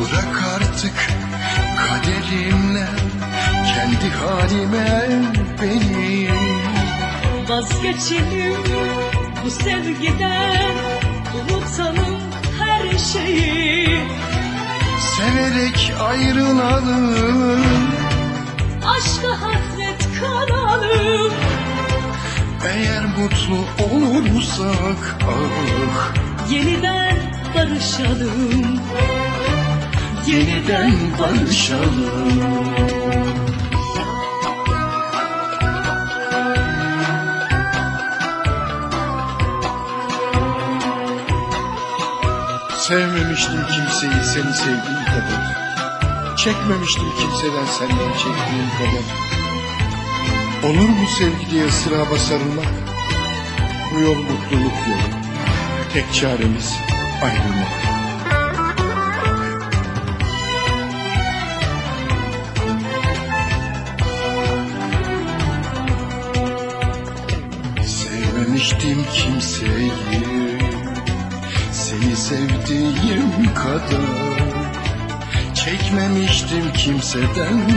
Bırak artık kaderimle kendi halime beni Vazgeçelim bu sevgiden Unutalım her şeyi. Severek ayrılalım. Aşka hasret mutlu olursak ah. Yeniden barışalım. Yeniden barışalım. Sevmemiştim kimseyi seni sevdiğim kadar. Çekmemiştim kimseden senden çektiğim kadar. Olur mu sevgi diye sıraba sarılmak Bu yol mutluluk yolu. Tek çaremiz ayrılmak. Sevmemiştim kimseyi. Seni sevdiğim kadar Çekmemiştim kimseden.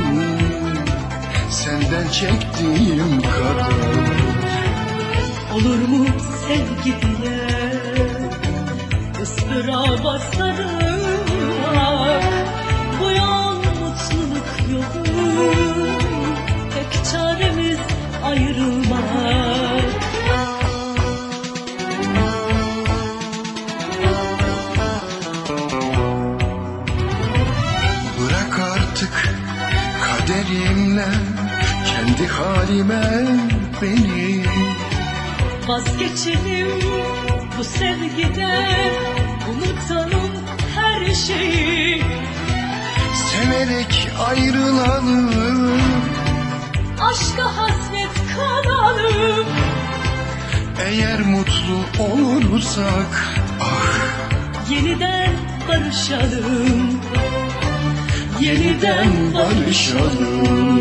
Senden çektiğim kadar Olur mu sevgi diye ıstıraba sarılmak Bu yol mutluluk yolu Tek çaremiz ayrılmak. Bırak artık kaderimle Kendi halime beni Vazgeçelim bu sevgiden Unutalım her şeyi. Severek ayrılalım. Aşka hasret kalalım. Eğer mutlu olursak ah. Yeniden barışalım. Yeniden barışalım